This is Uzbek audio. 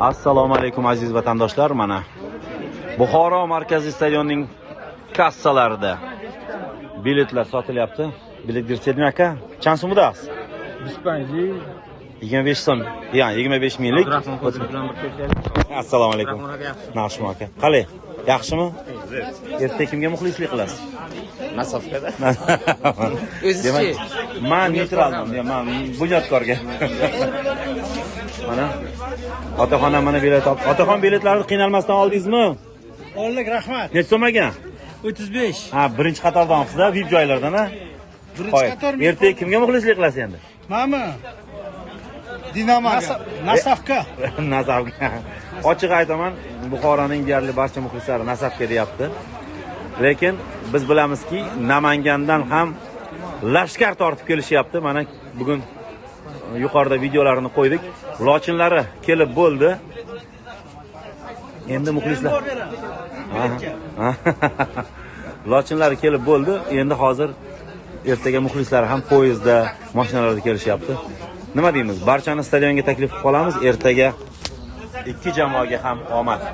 assalomu alaykum aziz vatandoshlar. Mana buxoro markaziy stadionining kassalarida biletlar sotilyapti. Bilet берсеңmi aka? Qancha so'm udasiz Bispanji. Yigirma besh so'm ya'ni yigirma besh minglik assalomu alaykum yaxshimi aka qalay yaxshimi ertaga kimga muxlislik qilasiz Masofkada. O'zizchi? Man neytralman, man bunyodkorga. mana otaxon ham mana bilet. Otaxon biletlarni qiynalmasdan oldingizmi? Oldik, rahmat. Necha so'm ekan? 35. Ha, birinchi qatordan olibsiz-da, VIP joylardan, ha? Birinchi qator Ertaga kimga muxlislik qilasiz endi? Mami. Dinamoga. Nasafka. Nasabga. Ochiq aytaman, Buxoroning deyarli barcha muxlislari Nasabga deyapti. Lekin biz bilamizki, Namangandan ham lashkar tortib kelishyapti. Mana bugun yuqorida videolarini qo'ydik. Lochinlari kelib bo'ldi. Endi muxlislar. Lochinlari kelib bo'ldi. Endi hozir ertaga muxlislar ham poyezdda, mashinalarda kelishyapti. Nima deymiz? Barchani stadionga taklif qilib qolamiz. Ertaga ikki jamoaga ham omad.